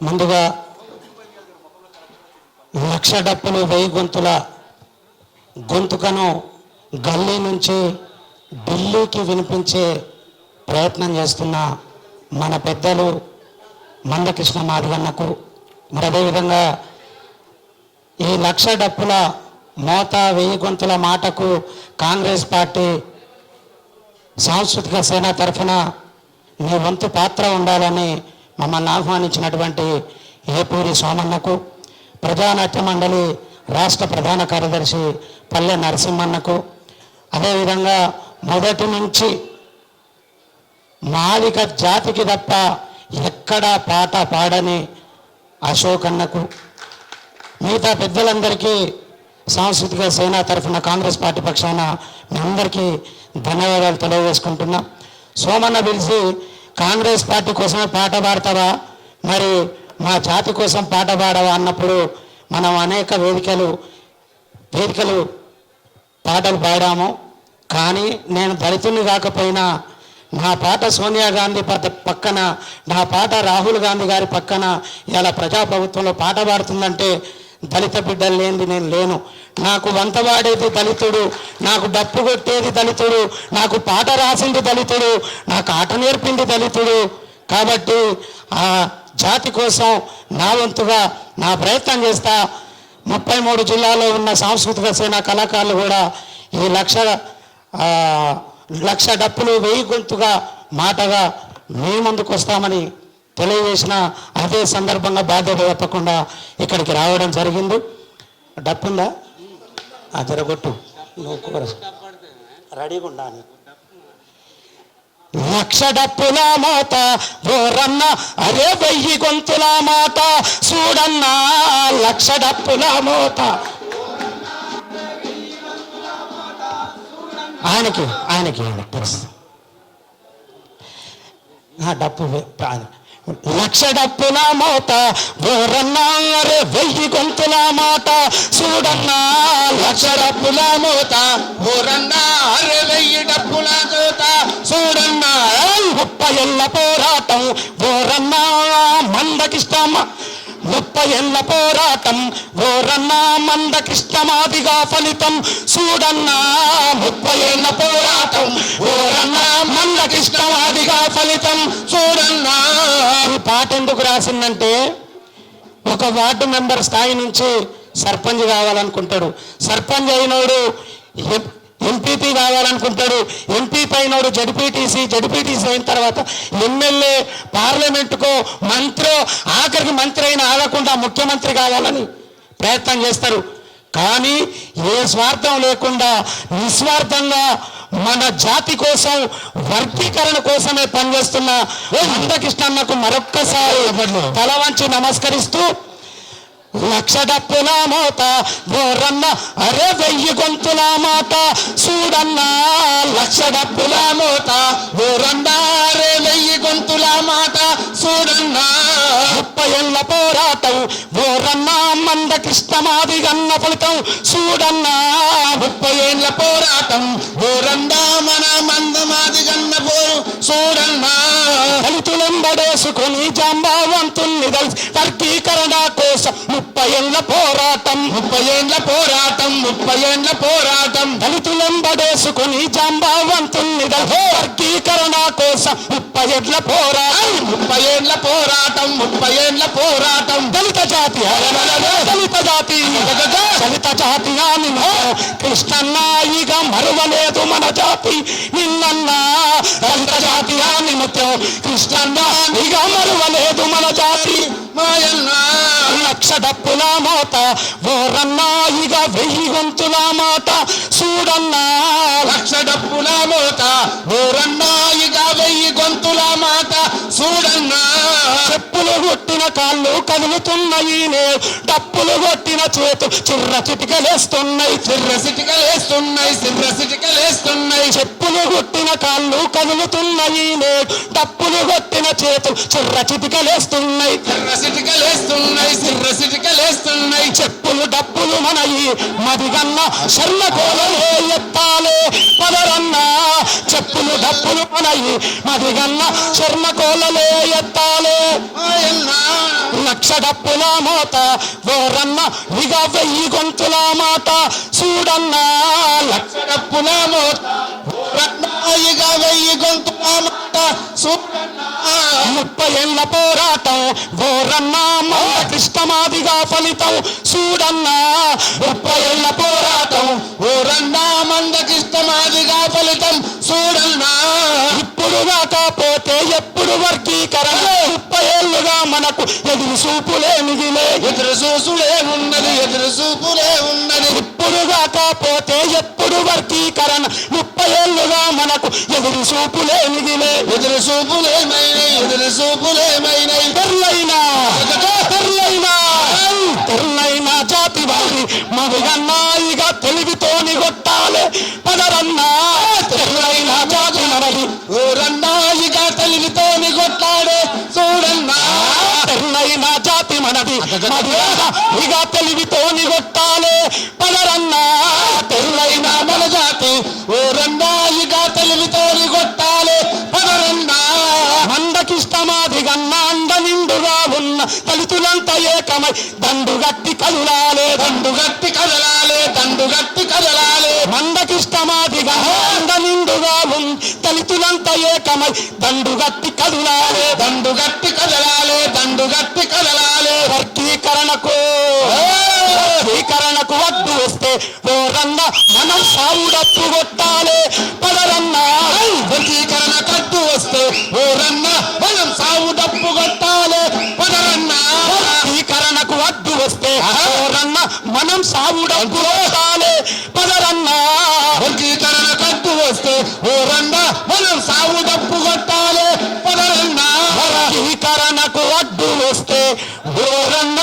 ముందుగా లక్ష డప్పులు వెయ్యి గొంతుల గొంతుకను గల్లీ నుంచి ఢిల్లీకి వినిపించే ప్రయత్నం చేస్తున్న మన పెద్దలు మందకృష్ణ మాధవన్నకు మరి అదేవిధంగా ఈ లక్ష డప్పుల మోత వెయ్యి గొంతుల మాటకు కాంగ్రెస్ పార్టీ సాంస్కృతిక సేన తరఫున మీ వంతు పాత్ర ఉండాలని మమ్మల్ని ఆహ్వానించినటువంటి ఏపూరి సోమన్నకు ప్రజానాట్య మండలి రాష్ట్ర ప్రధాన కార్యదర్శి పల్లె నరసింహన్నకు అదేవిధంగా మొదటి నుంచి మాలిక జాతికి తప్ప ఎక్కడా పాట పాడని అశోక్ అన్నకు మిగతా పెద్దలందరికీ సాంస్కృతిక సేన తరఫున కాంగ్రెస్ పార్టీ పక్షాన మీ అందరికీ ధన్యవాదాలు తెలియజేసుకుంటున్నా. సోమన్న పిలిచి కాంగ్రెస్ పార్టీ కోసమే పాట పాడతావా? మరి మా జాతి కోసం పాట పాడవా? అన్నప్పుడు మనం అనేక వేదికలు వేదికలు పాటలు పాడాము. కానీ నేను దళితుని కాకపోయినా నా పాట సోనియా గాంధీ పక్కన నా పాట రాహుల్ గాంధీ గారి పక్కన ఇలా ప్రజాప్రభుత్వంలో పాట పాడుతుందంటే దళిత బిడ్డలు లేనిది నేను లేను. నాకు వంతవాడేది దళితుడు నాకు డప్పు కొట్టేది దళితుడు నాకు పాట రాసింది దళితుడు నాకు ఆట నేర్పింది దళితుడు. కాబట్టి ఆ జాతి కోసం నా వంతుగా నా ప్రయత్నం చేస్తా. ముప్పై మూడు జిల్లాలో ఉన్న సాంస్కృతిక సేన కళాకారులు కూడా ఈ లక్ష లక్ష డప్పులు వెయ్యి గొంతుగా మాటగా మీ ముందుకు వస్తామని తెలియజేసిన అదే సందర్భంగా బాధ్యత తప్పకుండా ఇక్కడికి రావడం జరిగింది. డప్పుందా? ఆ జరగొట్టు నువ్వు రెడీగా ఉండాలి లక్ష డప్పుల మాట ఓరన్న అరే వెయ్యి గొంతుల మాట చూడన్న లక్ష డప్పుల మోత ఆయనకి ఆయనకి ఆయనకి తెలుసు ఆ డప్పు ఆయన. లక్ష డప్పుల మోత బోరన్నారే వెయ్యి గొంతుల మాట. చూడన్నా లక్ష డప్పుల మోత బోరన్నారే అరే వెయ్యి డప్పుల జోత చూడన్నా ముప్పై ఏళ్ళ పోరాటం బోరన్నా మందకిష్టమా? ముప్పై ఏళ్ళ పోరాటం. ఓరన్నా మందకిష్టమాదిగా ఫలితం. చూడన్నా ముప్పై ఏళ్ళ పోరాటం. ఓరన్నా మందకిష్టమాదిగా ఫలితం. చూడన్నా ఈ పాట ఎందుకు రాసిందంటే ఒక వార్డు మెంబర్ స్థాయి నుంచి సర్పంచ్ కావాలనుకుంటాడు. సర్పంచ్ అయినోడు ఎంపీపీ కావాలనుకుంటాడు. ఎంపీపీ అయినోడు జడ్పీటీసీ జడ్పీటీసీ అయిన తర్వాత ఎమ్మెల్యే పార్లమెంటుకో మంత్రో ఆఖరికి మంత్రి అయినా ఆగకుండా ముఖ్యమంత్రి కావాలని ప్రయత్నం చేస్తారు. కానీ ఏ స్వార్థం లేకుండా నిస్వార్థంగా మన జాతి కోసం వర్గీకరణ కోసమే పనిచేస్తున్న మందకృష్ణన్నకు మరొక్కసారి తల వంచి నమస్కరిస్తూ లక్ష డప్పుల మోత బోరన్న అరే వెయ్యి గొంతుల మాట? చూడన్నా లక్ష డప్పుల మోత బోరన్న అరే వెయ్యి గొంతుల మాట? చూడన్నా. ముప్పై ఏళ్ళ పోరాటం బోరన్న మంద కృష్ణమాది గన్న ఫలితం. చూడన్నా ముప్పై ఏళ్ళ పోరాటం బోరన్న మన మందమాది గన్న పోరు. చూడ కలిసి వర్గీకరణ కోసం ముప్పై ఏళ్ళ పోరాటం. ముప్పై ఏళ్ళ పోరాటం ముప్పై ఏళ్ళ పోరాటం. దళితులెంబడేసుకొని జాంబావంతుల్ని వర్గీకరణ కోసం ముప్పై ఏళ్ళ పోరాటం. ముప్పై ఏళ్ళ పోరాటం ముప్పై ఏళ్ళ పోరాటం. దళిత జాతి దళిత జాతి. దళిత జాతి నిన్న కృష్ణన్న ఇక మరువలేదు మన జాతి. నిన్న దళిత జాతి నిమిత్తం కృష్ణన్న ఇక మరువలేదు మన జాతి. మాయన్నా. లక్ష డప్పుల మోత ఓరన్నా ఇక వెయ్యి గొంతుల మాట. చూడన్నా. లక్ష డప్పుల మోత ఊరన్నా డప్పులు కొట్టిన కాళ్ళు కదులుతున్నాయి డప్పులు కొట్టిన చేతు చిర్ర చిటికలేస్తున్నాయి చిర్ర చిటికలేస్తున్నాయి చిర్ర చిటికలేస్తున్నాయి. చెప్పులు కొట్టిన కాళ్ళు కదులుతున్నాయి డప్పులు కొట్టిన చేతు చిర్ర చిటికలేస్తున్నాయి చిర్ర చిటికలేస్తున్నాయి చిర్ర చిటికలేస్తున్నాయి. చెప్పులు డప్పులు మనయి మదిగన్న శర్మ కోలలే ఎత్తాలే పదరన్నా చెప్పులు డప్పులు మనయి మదిగన్న చర్మ కోలలే ఎత్తాలే. లక్ష డప్పుల మోత ఓరన్న ఇక వెయ్యి గొంతుల మాట. చూడన్నా లక్ష డప్పుల మోత రత్నాయిగా వెయ్యి గొంతు మాట సూపన్నా ముప్పై ఏళ్ళ పోరాటం ఓరన్న మంద కృష్ణమాదిగా ఫలితం చూడన్నా ముప్పై ఏళ్ళ పోరాటం గోరన్న మంద కృష్ణమాదిగా ఫలితం చూడన్నా ఇప్పుడు కాకపోతే ఎప్పుడు వర్గీకరణ? ముప్పై ఏళ్ళుగా మనకు ఎదురు చూపులే మిగిలే ఎదురు చూసులే ఉన్నది ఎదురు చూపులే ఉన్నది. ఇప్పుడు కాకపోతే ఎప్పుడు వర్గీకరణ ముప్పై ఏళ్ళుగా మనకు ఎదురు చూపులే మిగిలే ఎదురు చూపులేమైనాయి ఎదురు చూపులేమైనాయి తెర్లైనా తెర్లైనా తెర్లైనా. జాతి వారి మదిగన్నాయిగా తెలివితోని కొట్టాలి పదరన్నా. తెర్లైనా జాతి మనది ఓరన్నాయిగా తెలివితోని కొట్లాడే చూడన్నా. తెర్లైనా జాతి మనది ఇక తెలివితోని కొట్టాలి నిండుగా ఉన్న దళితులంతా ఏకమై దండుగట్టి కదలాలే దండు గట్టి కదలాలే దండు గట్టి కదలాలే మందకిష్టమాదిగా అండ నిండుగా ఉన్న దళితులంతా ఏకమై. దండుగట్టి కదలాలే దండు గట్టి కదలాలే దండు గట్టి కదలాలే వర్గీకరణకు వర్గీకరణకు వద్దు వస్తే ఓరన్న మనం సావుడప్పు కొట్టాలే. పదరన్న వర్గీకరణ కట్టు వస్తే ఓ సావుడప్పు కొట్టాలి పదరన్న. వర్గీకరణ కట్టు వస్తే ఓరన్న మనం సాగు డప్పు కొట్టాలి పదరన్నా. వర్గీకరణకు అడ్డు వస్తే ఓరన్న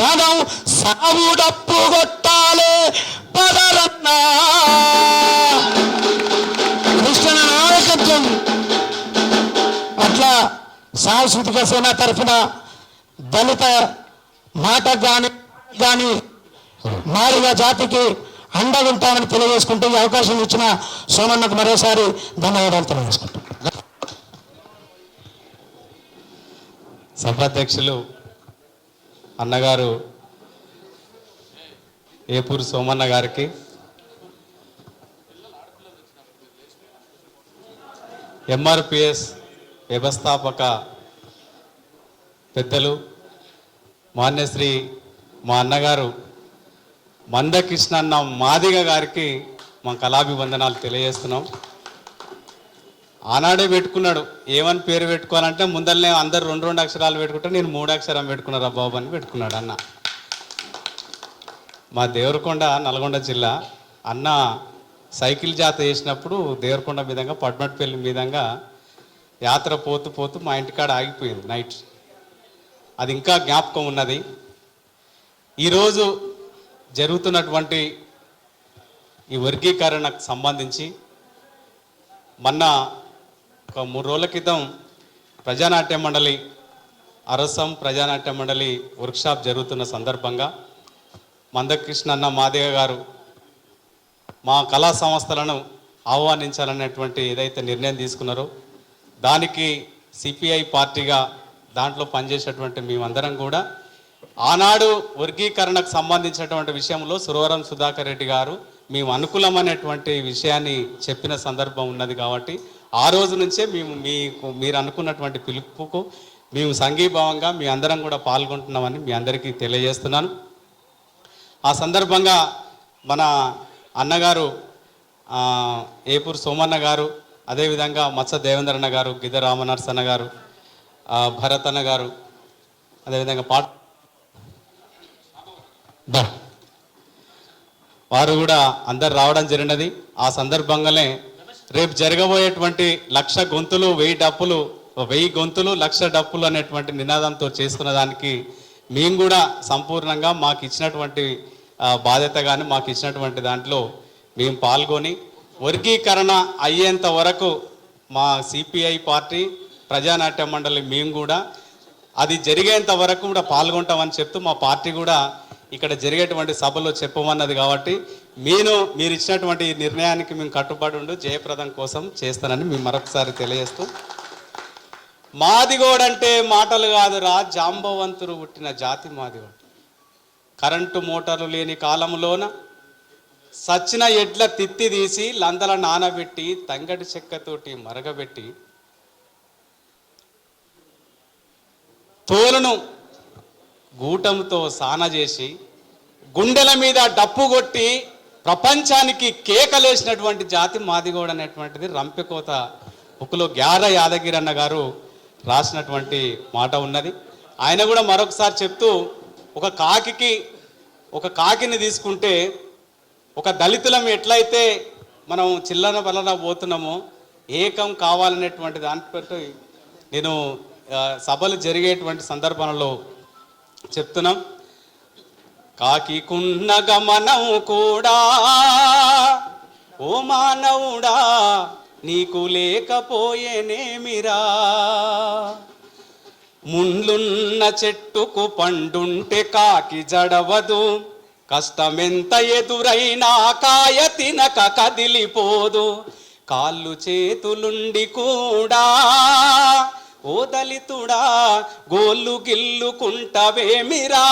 మనం సావుడప్పు కొట్టాలి పదరన్న. కృష్ణ నాయకత్వం అట్లా సాంస్కృతిక సేన తరఫున దళిత మాట కానీ కానీ మారిన జాతికి అండగా ఉంటామని తెలియజేసుకుంటూ ఈ అవకాశం ఇచ్చిన సోమన్నకు మరోసారి ధన్యవాదాలు తెలియజేసుకుంటాం సభాధ్యక్షులు అన్నగారు ఏపూరు సోమన్న గారికి. ఎంఆర్పిఎస్ వ్యవస్థాపక పెద్దలు మాన్యశ్రీ మా అన్నగారు మందకృష్ణన్న మాదిగ గారికి మా కళాభివందనాలు తెలియజేస్తున్నాం. ఆనాడే పెట్టుకున్నాడు. ఏమని పేరు పెట్టుకోవాలంటే ముందరనే అందరు రెండు రెండు అక్షరాలు పెట్టుకుంటే నేను మూడు అక్షరం పెట్టుకున్నారా బాబు అని పెట్టుకున్నాడు అన్న. మా దేవరకొండ నల్గొండ జిల్లా అన్న సైకిల్ జాత చేసినప్పుడు దేవరకొండ విధంగా పడ్మట్పల్లి విధంగా యాత్ర పోతూ పోతూ మా ఇంటికాడ ఆగిపోయింది నైట్. అది ఇంకా జ్ఞాపకం ఉన్నది. ఈరోజు జరుగుతున్నటువంటి ఈ వర్గీకరణకు సంబంధించి మొన్న ఒక మూడు రోజుల క్రితం ప్రజానాట్య మండలి అరసం ప్రజానాట్య మండలి వర్క్షాప్ జరుగుతున్న సందర్భంగా మందకృష్ణ అన్న మాదేవ గారు మా కళా సంస్థలను ఆహ్వానించాలనేటువంటి ఏదైతే నిర్ణయం తీసుకున్నారో దానికి సిపిఐ పార్టీగా దాంట్లో పనిచేసేటువంటి మేమందరం కూడా ఆనాడు వర్గీకరణకు సంబంధించినటువంటి విషయంలో సురవరం సుధాకర్ రెడ్డి గారు మేము అనుకూలమైనటువంటి విషయాన్ని చెప్పిన సందర్భం ఉన్నది కాబట్టి ఆ రోజు నుంచే మేము మీకు మీరు అనుకున్నటువంటి పిలుపుకు మేము సంఘీభావంగా మీ అందరం కూడా పాల్గొంటున్నామని మీ అందరికీ తెలియజేస్తున్నాను. ఆ సందర్భంగా మన అన్నగారు ఏపూర్ ఏపూరు సోమన్న గారు అదేవిధంగా మత్స దేవేంద్రన్న గారు గిద్ద రామనర్సన్న గారు భరతన్న భరత్ అన్న గారు అదేవిధంగా పాట వారు కూడా అందరు రావడం జరిగినది. ఆ సందర్భంగానే రేపు జరగబోయేటువంటి లక్ష గొంతులు వెయ్యి డప్పులు వెయ్యి గొంతులు లక్ష డప్పులు అనేటువంటి నినాదంతో చేస్తున్న దానికి మేము కూడా సంపూర్ణంగా మాకు ఇచ్చినటువంటి బాధ్యత కానీ మాకు ఇచ్చినటువంటి దాంట్లో మేము పాల్గొని వర్గీకరణ అయ్యేంత వరకు మా సిపిఐ పార్టీ ప్రజానాట్య మండలి మేము కూడా అది జరిగేంత వరకు కూడా పాల్గొంటామని చెప్తూ మా పార్టీ కూడా ఇక్కడ జరిగేటువంటి సభలో చెప్పమన్నది కాబట్టి నేను మీరు ఇచ్చినటువంటి నిర్ణయానికి మేము కట్టుబడి ఉండు జయప్రదం కోసం చేస్తానని మేము మరొకసారి తెలియజేస్తూ. మాదిగోడంటే మాటలు కాదురా జాంబవంతుడు పుట్టిన జాతి మాదిగోడు. కరెంటు మోటార్లు లేని కాలంలోన సచ్చిన ఎడ్ల తిత్తి తీసి లందల నానబెట్టి తంగటి చెక్కతోటి మరగబెట్టి తోలును గూటంతో సాన చేసి గుండెల మీద డప్పు కొట్టి ప్రపంచానికి కేకలేసినటువంటి జాతి మాదిగోడు అనేటువంటిది రంపెకోత బుక్లో గ్యార యాదగిరి అన్న గారు రాసినటువంటి మాట ఉన్నది. ఆయన కూడా మరొకసారి చెప్తూ ఒక కాకికి ఒక కాకిని తీసుకుంటే ఒక దళితులం ఎట్లయితే మనం చిల్లర వలన పోతున్నామో ఏకం కావాలనేటువంటి దాంట్లో నేను సభలు జరిగేటువంటి సందర్భంలో చెప్తున్నాం. కాకికున్న గమనం కూడా ఓ మానవుడా నీకు లేకపోయేనేమిరా ముండ్లున్న చెట్టుకు పండుంటే కాకి జడవదు కష్టమెంత ఎదురైనా కాయ తినక కదిలిపోదు కాళ్ళు చేతులుండి కూడా ఓ దళితుడా గోళ్ళు గిల్లుకుంటవేమిరా?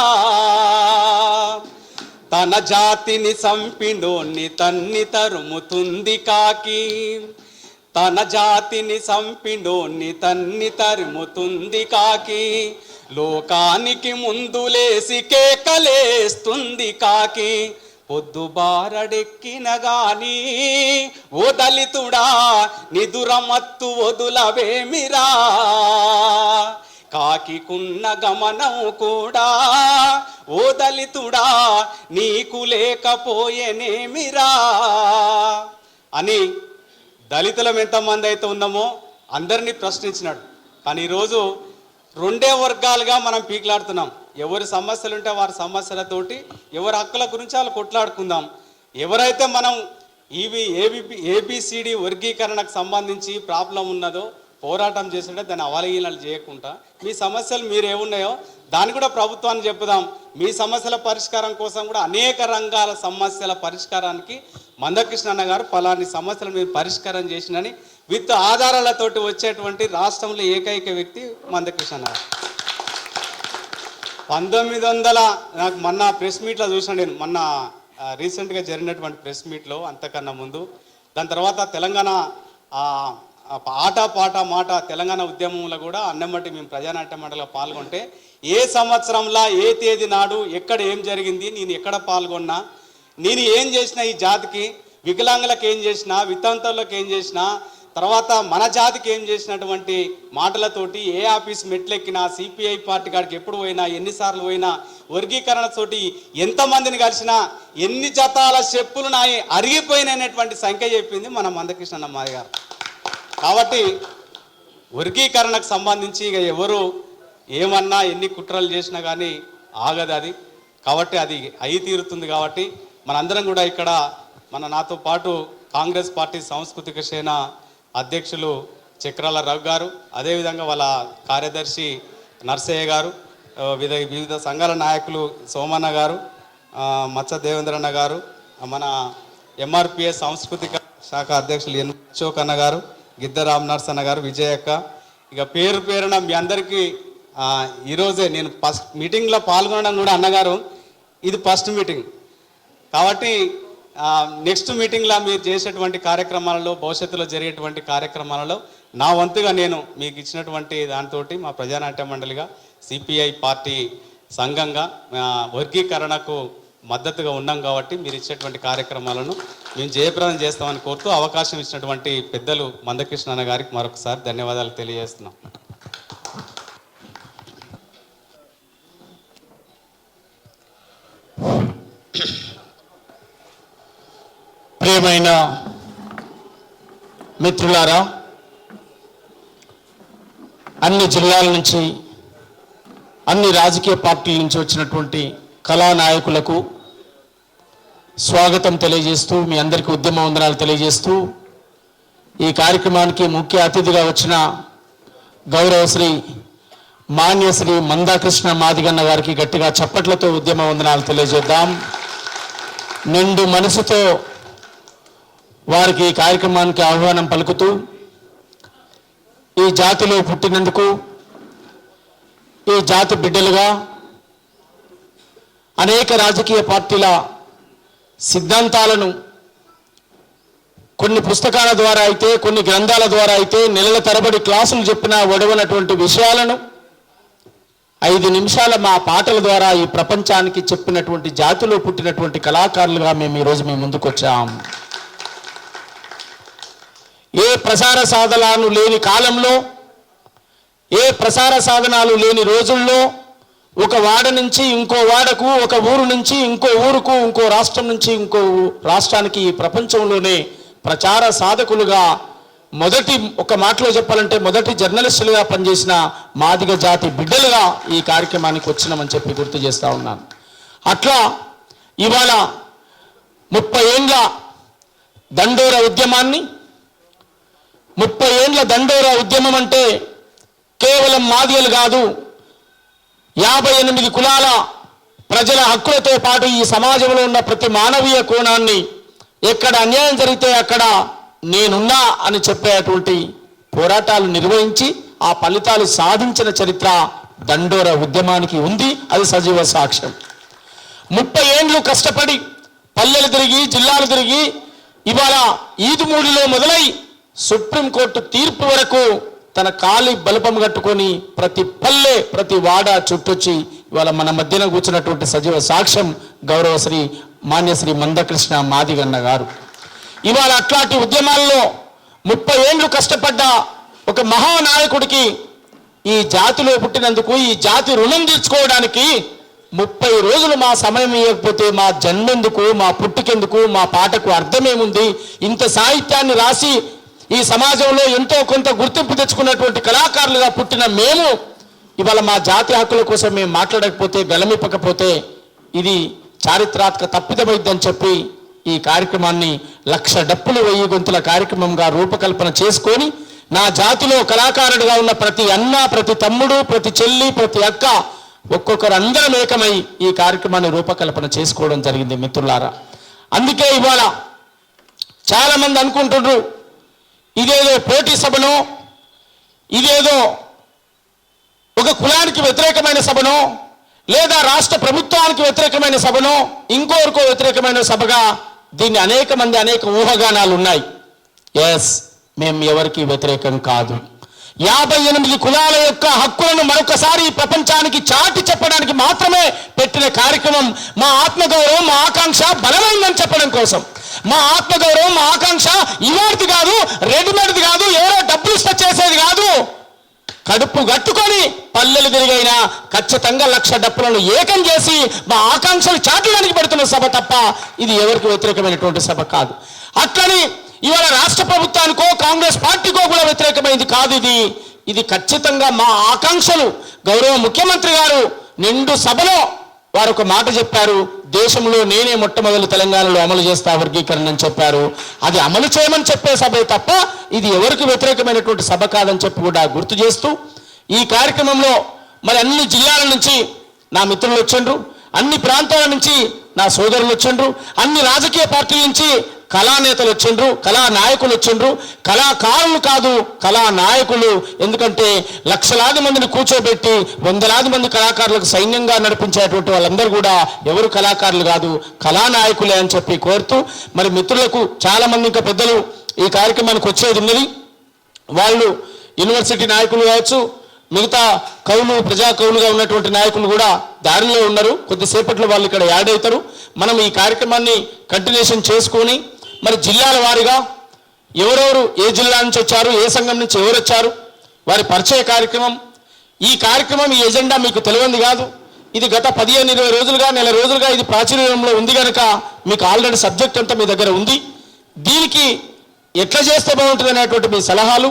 తన జాతిని సంపినోన్ని తన్ని తరుముతుంది కాకి. తన జాతిని సంపినోన్ని తన్ని తరుముతుంది కాకి. లోకానికి ముందులేసి కేకలేస్తుంది కాకి. పొద్దు బారడెక్కిన గాని ఓ దళితుడా నిదురమత్తు వదులవేమిరా? కాకికున్న గమనం కూడా ఓ దళితుడా నీకు లేకపోయేనేమిరా? అని దళితులం ఎంతమంది అయితే ఉన్నామో అందరినీ ప్రశ్నించినాడు. కానీ ఈరోజు రెండే వర్గాలుగా మనం పీకులాడుతున్నాం. ఎవరి సమస్యలు ఉంటే వారి సమస్యలతోటి ఎవరి హక్కుల గురించి వాళ్ళు కొట్లాడుకుందాం. ఎవరైతే మనం ఇవి ఏబిపి ఏబిసిడి వర్గీకరణకు సంబంధించి ప్రాబ్లం ఉన్నదో పోరాటం చేస్తుంటే దాన్ని అవలహీనలు చేయకుండా మీ సమస్యలు మీరు ఏమున్నాయో దాన్ని కూడా ప్రభుత్వాన్ని చెప్పుదాం. మీ సమస్యల పరిష్కారం కోసం కూడా అనేక రంగాల సమస్యల పరిష్కారానికి మందకృష్ణ అన్న గారు పలాని సమస్యలు మీరు పరిష్కారం చేసినని విత్ ఆధారాలతోటి వచ్చేటువంటి రాష్ట్రంలో ఏకైక వ్యక్తి మందకృష్ణ గారు. పంతొమ్మిది వందల నాకు మొన్న ప్రెస్ మీట్లో చూసాను నేను మొన్న రీసెంట్గా జరిగినటువంటి ప్రెస్ మీట్లో అంతకన్నా ముందు. దాని తర్వాత తెలంగాణ ఆట పాట మాట తెలంగాణ ఉద్యమంలో కూడా అన్నమ్మటి మేము ప్రజానాట్య మండలిలో పాల్గొంటే ఏ సంవత్సరంలో ఏ తేదీ నాడు ఎక్కడ ఏం జరిగింది నేను ఎక్కడ పాల్గొన్నా నేను ఏం చేసిన ఈ జాతికి వికలాంగులకు ఏం చేసినా వితంతువులకు ఏం చేసినా తర్వాత మన జాతికి ఏం చేసినటువంటి మాటలతోటి ఏ ఆఫీస్ మెట్లెక్కినా సిపిఐ పార్టీ కాడికి ఎప్పుడు పోయినా ఎన్నిసార్లు పోయినా వర్గీకరణతోటి ఎంతమందిని కలిసినా ఎన్ని జతాల చెప్పులు నా అరిగిపోయినటువంటి సంఖ్య చెప్పింది మన మందకృష్ణ అమ్మాయి గారు. కాబట్టి వర్గీకరణకు సంబంధించి ఇక ఎవరు ఏమన్నా ఎన్ని కుట్రలు చేసినా కానీ ఆగదు అది. కాబట్టి అది అయి తీరుతుంది కాబట్టి మనందరం కూడా ఇక్కడ మన నాతో పాటు కాంగ్రెస్ పార్టీ సాంస్కృతిక సేన అధ్యక్షులు చక్రాల రావు గారు అదేవిధంగా వాళ్ళ కార్యదర్శి నర్సయ్య గారు వివిధ వివిధ సంఘాల నాయకులు సోమన్న గారు మత్స మచ్చ దేవేంద్రన్న గారు మన ఎంఆర్పిఎస్ సాంస్కృతిక శాఖ అధ్యక్షులు ఎన్ అశోక్ అన్న గారు గిద్ద రామ్ నర్సన్న గారు విజయక్క. ఇక పేరు పేరున మీ అందరికీ ఈరోజే నేను ఫస్ట్ మీటింగ్లో పాల్గొనడం కూడా అన్నగారు ఇది ఫస్ట్ మీటింగ్. కాబట్టి నెక్స్ట్ మీటింగ్లో మీరు చేసేటువంటి కార్యక్రమాలలో భవిష్యత్తులో జరిగేటువంటి కార్యక్రమాలలో నా వంతుగా నేను మీకు ఇచ్చినటువంటి దాంతో మా ప్రజానాట్య మండలిగా సిపిఐ పార్టీ సంఘంగా వర్గీకరణకు మద్దతుగా ఉన్నాం కాబట్టి మీరు ఇచ్చేటువంటి కార్యక్రమాలను మేము జయప్రదం చేస్తామని కోరుతూ అవకాశం ఇచ్చినటువంటి పెద్దలు మందకృష్ణ అన్న గారికి మరొకసారి ధన్యవాదాలు తెలియజేస్తున్నాం. ప్రియమైన మిత్రులారా అన్ని జిల్లాల నుంచి అన్ని రాజకీయ పార్టీల నుంచి వచ్చినటువంటి కళా నాయకులకు స్వాగతం తెలియజేస్తూ మీ అందరికీ ఉద్యమ వందనాలు తెలియజేస్తూ ఈ కార్యక్రమానికి ముఖ్య అతిథిగా వచ్చిన గౌరవశ్రీ మాన్యశ్రీ మందాకృష్ణ మాదిగన్న గారికి గట్టిగా చప్పట్లతో ఉద్యమ వందనాలు తెలియజేద్దాం. నిండు మనసుతో వారికి ఈ కార్యక్రమానికి ఆహ్వానం పలుకుతూ ఈ జాతిలో పుట్టినందుకు ఈ జాతి బిడ్డలుగా అనేక రాజకీయ పార్టీల సిద్ధాంతాలను కొన్ని పుస్తకాల ద్వారా అయితే కొన్ని గ్రంథాల ద్వారా అయితే నెలల తరబడి క్లాసులు చెప్పిన ఒడవనటువంటి విషయాలను ఐదు నిమిషాల మా పాటల ద్వారా ఈ ప్రపంచానికి చెప్పినటువంటి జాతిలో పుట్టినటువంటి కళాకారులుగా మేము ఈరోజు మేము ముందుకు ఏ ప్రసార సాధనాలు లేని కాలంలో ఏ ప్రసార సాధనాలు లేని రోజుల్లో ఒక వాడ నుంచి ఇంకో వాడకు ఒక ఊరు నుంచి ఇంకో ఊరుకు ఇంకో రాష్ట్రం నుంచి ఇంకో రాష్ట్రానికి ఈ ప్రపంచంలోనే ప్రచార సాధకులుగా మొదటి ఒక మాటలో చెప్పాలంటే మొదటి జర్నలిస్టులుగా పనిచేసిన మాదిగ జాతి బిడ్డలుగా ఈ కార్యక్రమానికి వచ్చినామని చెప్పి గుర్తు చేస్తూ ఉన్నాను. అట్లా ఇవాళ ముప్పై ఏండ్ల దండోర ఉద్యమాన్ని ముప్పై ఏండ్ల దండోరా ఉద్యమం అంటే కేవలం మాదిగలు కాదు యాభై ఎనిమిది కులాల ప్రజల హక్కులతో పాటు ఈ సమాజంలో ఉన్న ప్రతి మానవీయ కోణాన్ని ఎక్కడ అన్యాయం జరిగితే అక్కడ నేనున్నా అని చెప్పేటువంటి పోరాటాలు నిర్వహించి ఆ ఫలితాలు సాధించిన చరిత్ర దండోర ఉద్యమానికి ఉంది అది సజీవ సాక్ష్యం. ముప్పై ఏండ్లు కష్టపడి పల్లెలు తిరిగి జిల్లాలు తిరిగి ఇవాళ ఈదుమూడిలో మొదలై సుప్రీంకోర్టు తీర్పు వరకు తన కాలి బలపం కట్టుకొని ప్రతి పల్లె ప్రతి వాడ చుట్టొచ్చి ఇవాళ మన మధ్యన కూర్చున్నటువంటి సజీవ సాక్ష్యం గౌరవశ్రీ మాన్యశ్రీ మందకృష్ణ మాదిగన్న గారు. ఇవాళ అట్లాంటి ఉద్యమాల్లో ముప్పై ఏండ్లు కష్టపడ్డ ఒక మహానాయకుడికి ఈ జాతిలో పుట్టినందుకు ఈ జాతి రుణం తీర్చుకోవడానికి ముప్పై రోజులు మా సమయం ఇవ్వకపోతే మా జన్మెందుకు మా పుట్టుకెందుకు మా పాటకు అర్థమేముంది? ఇంత సాహిత్యాన్ని రాసి ఈ సమాజంలో ఎంతో కొంత గుర్తింపు తెచ్చుకున్నటువంటి కళాకారులుగా పుట్టిన మేము ఇవాళ మా జాతి హక్కుల కోసం మేము మాట్లాడకపోతే గలమిప్పకపోతే ఇది చారిత్రాత్మక తప్పిదమైద్దని చెప్పి ఈ కార్యక్రమాన్ని లక్ష డప్పులు వెయ్యి గొంతుల కార్యక్రమంగా రూపకల్పన చేసుకొని నా జాతిలో కళాకారుడిగా ఉన్న ప్రతి అన్న ప్రతి తమ్ముడు ప్రతి చెల్లి ప్రతి అక్క ఒక్కొక్కరు అందరం ఏకమై ఈ కార్యక్రమాన్ని రూపకల్పన చేసుకోవడం జరిగింది మిత్రులారా. అందుకే ఇవాళ చాలా మంది అనుకుంటుండ్రు ఇదేదో పోటీ సభనో ఇదేదో ఒక కులానికి వ్యతిరేకమైన సభనో లేదా రాష్ట్ర ప్రభుత్వానికి వ్యతిరేకమైన సభనో ఇంకోరికో వ్యతిరేకమైన సభగా దీన్ని అనేక మంది అనేక ఊహగానాలు ఉన్నాయి ఎస్ మేము ఎవరికి వ్యతిరేకం కాదు. యాభై ఎనిమిది కులాల యొక్క హక్కులను మరొకసారి ప్రపంచానికి చాటి చెప్పడానికి మాత్రమే పెట్టిన కార్యక్రమం మా ఆత్మగౌరవం మా ఆకాంక్ష బలమైందని చెప్పడం కోసం. మా ఆత్మగౌరవం మా ఆకాంక్ష ఇవాటిది కాదు రెడీమేడ్ది కాదు ఎవరో డబ్బులు ఇస్తే చేసేది కాదు. కడుపు కట్టుకొని పల్లెలు తిరిగైనా ఖచ్చితంగా లక్ష డప్పులను ఏకం చేసి మా ఆకాంక్షలు చాటడానికి పెడుతున్న సభ తప్ప ఇది ఎవరికి వ్యతిరేకమైనటువంటి సభ కాదు. అట్లని ఇవాళ రాష్ట్ర ప్రభుత్వానికో కాంగ్రెస్ పార్టీకో కూడా వ్యతిరేకమైనది కాదు ఇది. ఇది ఖచ్చితంగా మా ఆకాంక్షలు. గౌరవ ముఖ్యమంత్రి గారు నిండు సభలో వారు ఒక మాట చెప్పారు. దేశంలో నేనే మొట్టమొదలు తెలంగాణలో అమలు చేస్తా వర్గీకరణ అని చెప్పారు. అది అమలు చేయమని చెప్పే సభే తప్ప ఇది ఎవరికి వ్యతిరేకమైనటువంటి సభ కాదని చెప్పి కూడా గుర్తు చేస్తూ ఈ కార్యక్రమంలో మరి అన్ని జిల్లాల నుంచి నా మిత్రులు వచ్చిండ్రు అన్ని ప్రాంతాల నుంచి నా సోదరులు వచ్చిండ్రు అన్ని రాజకీయ పార్టీల నుంచి కళానేతలు వచ్చిండ్రు కళా నాయకులు వచ్చిండ్రు. కళాకారులు కాదు కళా నాయకులు ఎందుకంటే లక్షలాది మందిని కూర్చోబెట్టి వందలాది మంది కళాకారులకు సైన్యంగా నడిపించేటువంటి వాళ్ళందరూ కూడా ఎవరు కళాకారులు కాదు కళానాయకులే అని చెప్పి కోరుతూ మరి మిత్రులకు చాలామంది ఇంకా పెద్దలు ఈ కార్యక్రమానికి వచ్చేది ఉన్నది. వాళ్ళు యూనివర్సిటీ నాయకులు కావచ్చు మిగతా కవులు ప్రజా కవులుగా ఉన్నటువంటి నాయకులు కూడా దారిలో ఉన్నారు. కొద్దిసేపట్లో వాళ్ళు ఇక్కడ యాడ్ అవుతారు. మనం ఈ కార్యక్రమాన్ని కంటిన్యూషన్ చేసుకొని మరి జిల్లాల వారీగా ఎవరెవరు ఏ జిల్లా నుంచి వచ్చారు ఏ సంఘం నుంచి ఎవరు వచ్చారు వారి పరిచయ కార్యక్రమం. ఈ కార్యక్రమం ఈ ఎజెండా మీకు తెలియంది కాదు. ఇది గత పదిహేను ఇరవై రోజులుగా నెల రోజులుగా ఇది ప్రాచుర్యంలో ఉంది కనుక మీకు ఆల్రెడీ సబ్జెక్ట్ అంతా మీ దగ్గర ఉంది. దీనికి ఎట్లా చేస్తే బాగుంటుంది అనేటువంటి మీ సలహాలు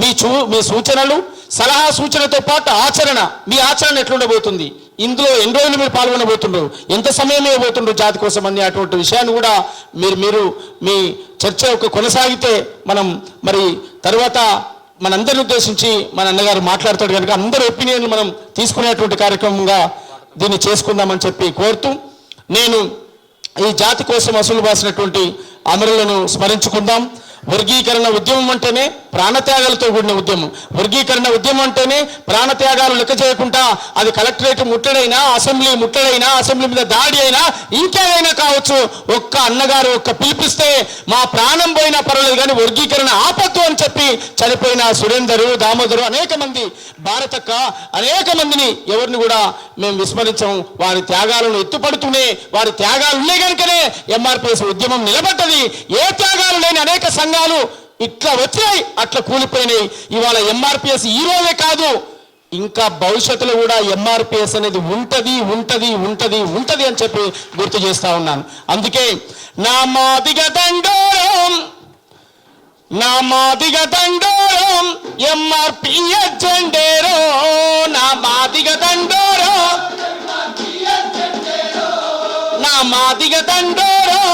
మీ చూ మీ సూచనలు సలహా సూచనతో పాటు ఆచరణ మీ ఆచరణ ఎట్లుండబోతుంది? ఇందులో ఎన్ని రోజులు మీరు పాల్గొనబోతుండ్రు? ఎంత సమయం ఇవ్వబోతుండ్రు జాతి కోసం అని అటువంటి విషయాన్ని కూడా మీరు మీరు మీ చర్చ యొక్క కొనసాగితే మనం మరి తర్వాత మనందరిని ఉద్దేశించి మన అన్నగారు మాట్లాడతాడు కనుక అందరి ఒపీనియన్లు మనం తీసుకునేటువంటి కార్యక్రమంగా దీన్ని చేసుకుందామని చెప్పి కోరుతూ నేను ఈ జాతి కోసం అసలు బాసినటువంటి అమరులను స్మరించుకుందాం. వర్గీకరణ ఉద్యమం అంటేనే ప్రాణత్యాగాలతో కూడిన ఉద్యమం. వర్గీకరణ ఉద్యమం అంటేనే ప్రాణత్యాగాలు లెక్క చేయకుండా అది కలెక్టరేట్ ముట్టడైనా అసెంబ్లీ ముట్టడైనా అసెంబ్లీ మీద దాడి అయినా ఇంకేదైనా కావచ్చు. ఒక్క అన్నగారు ఒక్క పిలిపిస్తే మా ప్రాణం పోయినా పర్వాలేదు కానీ వర్గీకరణ ఆపద్దు అని చెప్పి చనిపోయిన సురేందరు దామోదరు అనేక మంది భారతక్క అనేక మందిని ఎవరిని కూడా మేము విస్మరించాం వారి త్యాగాలను ఎత్తుపడుతూనే వారి త్యాగాలు ఉన్నాయి కనుకనే ఎంఆర్పిఎస్ ఉద్యమం నిలబడ్డది. ఏ త్యాగాలు లేని అనేక సంఘాలు ఇట్లా వచ్చాయి అట్లా కూలిపోయినాయి. ఇవాళ ఎంఆర్పిఎస్ ఈ రోజే కాదు ఇంకా భవిష్యత్తులో కూడా ఎంఆర్పిఎస్ అనేది ఉంటది ఉంటది ఉంటది ఉంటది అని చెప్పి గుర్తు చేస్తా ఉన్నాను. అందుకే నా మాదిగ దండోరం నా మాదిగ దండోరం ఎంఆర్పిఎస్ జెండేరో నా మాదిగ దండోరం నా మాదిగ దండోరం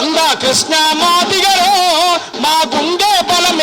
అందా కృష్ణ మోదిగరు మా గుండె బలం